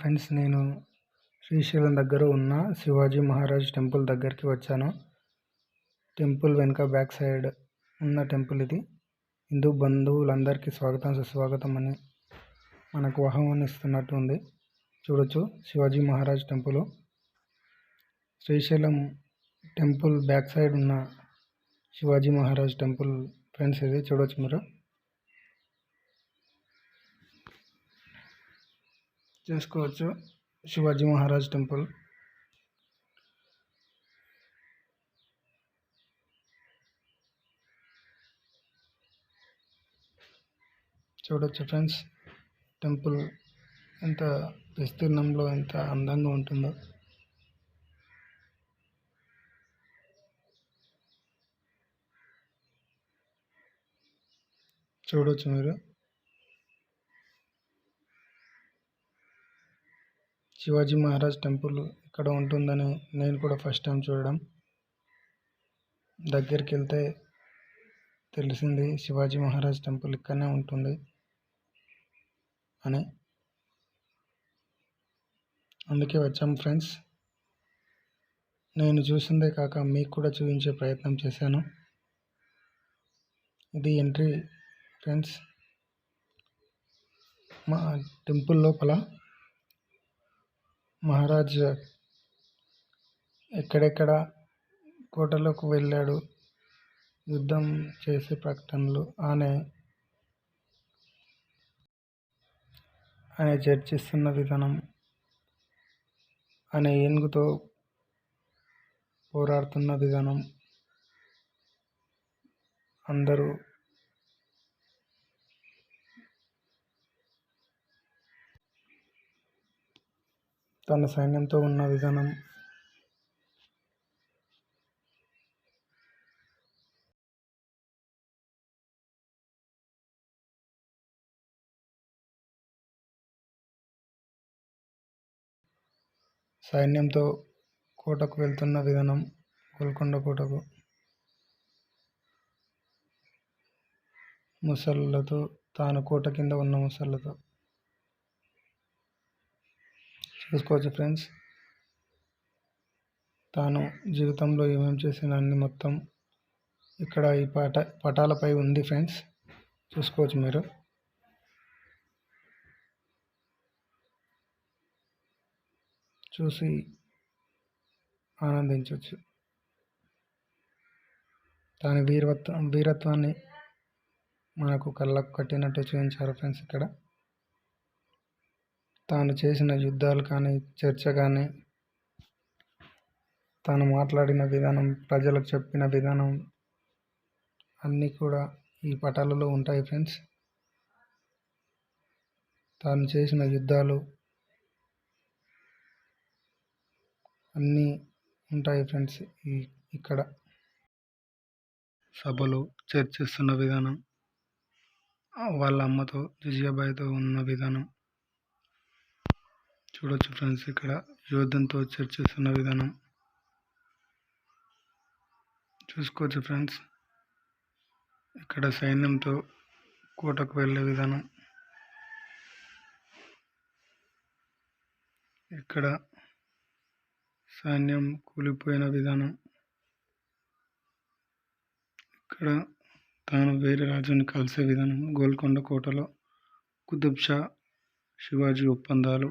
Friends నేను శ్రీశైలం దగ్గర ఉన్న శివాజీ మహారాజ్ టెంపుల్ దగ్గరికి వచ్చాను. టెంపుల్ వెనుక బ్యాక్ సైడ్ ఉన్న టెంపుల్ ఇది. హిందూ బంధువులందరికీ స్వాగతం సుస్వాగతం అని మనకు ఆహ్వానిస్తున్నట్టు ఉంది. చూడొచ్చు Shivaji Maharaj temple. Srisailam temple back side ఉన్న శివాజీ మహారాజ్ టెంపుల్ ఫ్రెండ్స్ ఇది. చూడొచ్చు మీరు. చేసుకోవచ్చు. శివాజీ మహారాజ్ టెంపుల్. చూడొచ్చు ఫ్రెండ్స్ టెంపుల్ ఎంత విస్తీర్ణంలో ఎంత అందంగా ఉంటుందో. చూడొచ్చు మీరు. శివాజీ మహారాజ్ టెంపుల్ ఇక్కడ ఉంటుందని నేను కూడా ఫస్ట్ టైం చూడడం. దగ్గరికి వెళ్తే తెలిసింది శివాజీ మహారాజ్ టెంపుల్ ఇక్కడనే ఉంటుంది అని. అందుకే వచ్చాం ఫ్రెండ్స్. నేను చూసిందే కాక మీకు కూడా చూపించే ప్రయత్నం చేశాను. ఇది ఎంట్రీ ఫ్రెండ్స్. మా టెంపుల్ లోపల మహారాజ్ ఎక్కడెక్కడ కోటలకు వెళ్ళాడు యుద్ధం చేసే ప్రకటనలు అనే ఆయన చర్చిస్తున్న విధానం ఆయన ఏనుగుతో పోరాడుతున్న విధానం అందరూ తన సైన్యంతో ఉన్న విధానం. సైన్యంతో కోటకు వెళ్తున్న విధానం గోల్కొండ కోటకు. ముసళ్ళతో తాను కోట కింద ఉన్న ముసళ్ళతో. చూసుకోవచ్చు ఫ్రెండ్స్. తాను జీవితంలో ఏమేమి చేసిన అన్ని మొత్తం ఇక్కడ ఈ పట పటాలపై ఉంది ఫ్రెండ్స్. చూసుకోవచ్చు మీరు. చూసి ఆనందించవచ్చు దాని వీరత్వం వీరత్వాన్ని మనకు కళ్ళకు కట్టినట్టు చూపించారు ఫ్రెండ్స్ ఇక్కడ. తాను చేసిన యుద్ధాలు కానీ చర్చ కానీ తాను మాట్లాడిన విధానం ప్రజలకు చెప్పిన విధానం అన్నీ కూడా ఈ పటాలలో ఉంటాయి ఫ్రెండ్స్. తాను చేసిన యుద్ధాలు అన్నీ ఉంటాయి ఫ్రెండ్స్ ఈ ఇక్కడ. సభలు చర్చిస్తున్న విధానం వాళ్ళ అమ్మతో జిజియాబాయితో ఉన్న విధానం చూడొచ్చు ఫ్రెండ్స్ ఇక్కడ యోధంతో చర్చిస్తున్న విధానం. చూసుకోవచ్చు ఫ్రెండ్స్ ఇక్కడ సైన్యంతో కోటకు వెళ్ళే విధానం. ఇక్కడ సైన్యం కూలిపోయిన విధానం. ఇక్కడ తాను వేరే రాజుని కలిసే విధానం గోల్కొండ కోటలో కుతుబ్ షా శివాజీ ఒప్పందాలు.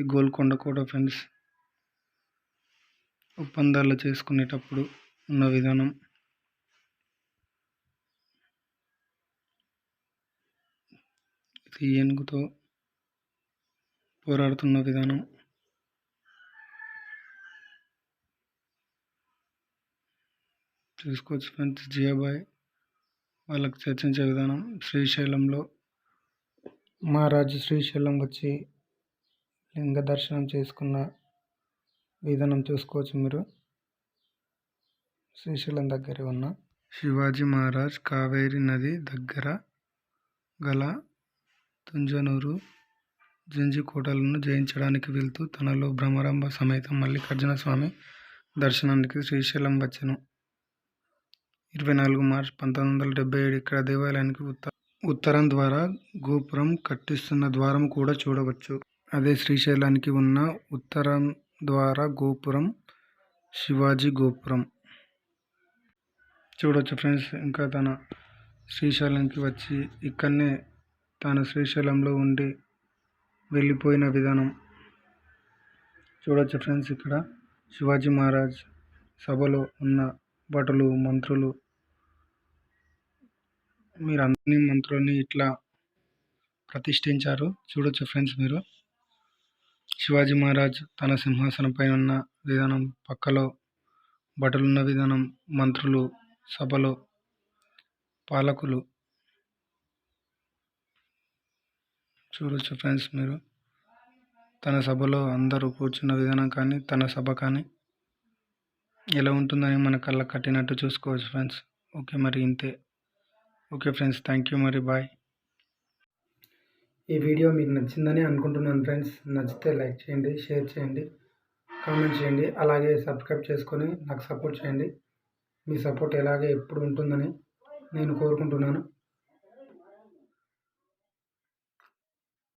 ఈ గోల్కొండ కోట ఫ్రెండ్స్ ఒప్పందాలు చేసుకునేటప్పుడు ఉన్న విధానం. ఇది ఏనుగుతో పోరాడుతున్న విధానం. చూసుకోవచ్చు ఫ్రెండ్స్ జియాబాయ్ వాళ్ళకి చర్చించే విధానం. శ్రీశైలంలో మహారాజు శ్రీశైలం వచ్చి లింగ దర్శనం చేసుకున్న విధానం చూసుకోవచ్చు మీరు. శ్రీశైలం దగ్గర ఉన్న శివాజీ మహారాజ్ కావేరి నది దగ్గర గల తుంజనూరు జంజి కోటలను జయించడానికి వెళ్తూ తనలో భ్రమరంభ సమేత మల్లికార్జున స్వామి దర్శనానికి శ్రీశైలం వచ్చెను. ఇరవై నాలుగు మార్చ్ పంతొమ్మిది వందల డెబ్బై ఏడు ఇక్కడ దేవాలయానికి ఉత్తరం ద్వారా గోపురం కట్టిస్తున్న ద్వారం కూడా చూడవచ్చు. అదే శ్రీశైలానికి ఉన్న ఉత్తరం ద్వార గోపురం శివాజీ గోపురం. చూడొచ్చు ఫ్రెండ్స్ ఇంకా తన శ్రీశైలంకి వచ్చి ఇక్కడనే తాను శ్రీశైలంలో ఉండి వెళ్ళిపోయిన విధానం. చూడొచ్చు ఫ్రెండ్స్ ఇక్కడ శివాజీ మహారాజ్ సభలో ఉన్న భటులు మంత్రులు మీరు అందరినీ మంత్రులని ఇట్లా ప్రతిష్ఠించారు. చూడొచ్చు ఫ్రెండ్స్ మీరు. శివాజీ మహారాజ్ తన సింహాసనంపై ఉన్న విధానం పక్కలో బటలున్న విధానం మంత్రులు సభలో పాలకులు. చూడొచ్చు ఫ్రెండ్స్ మీరు. తన సభలో అందరూ కూర్చున్న విధానం కానీ తన సభ కానీ ఎలా ఉంటుందని మన కళ్ళ కట్టినట్టు చూసుకోవచ్చు ఫ్రెండ్స్. ఓకే మరి ఇంతే. ఓకే ఫ్రెండ్స్ థ్యాంక్ యూ మరి బాయ్. ఈ వీడియో మీకు నచ్చిందని అనుకుంటున్నాను ఫ్రెండ్స్. నచ్చితే లైక్ చేయండి షేర్ చేయండి కామెంట్ చేయండి అలాగే సబ్స్క్రైబ్ చేసుకొని నాకు సపోర్ట్ చేయండి. మీ సపోర్ట్ ఎలాగే ఎప్పుడు ఉంటుందని నేను కోరుకుంటున్నాను.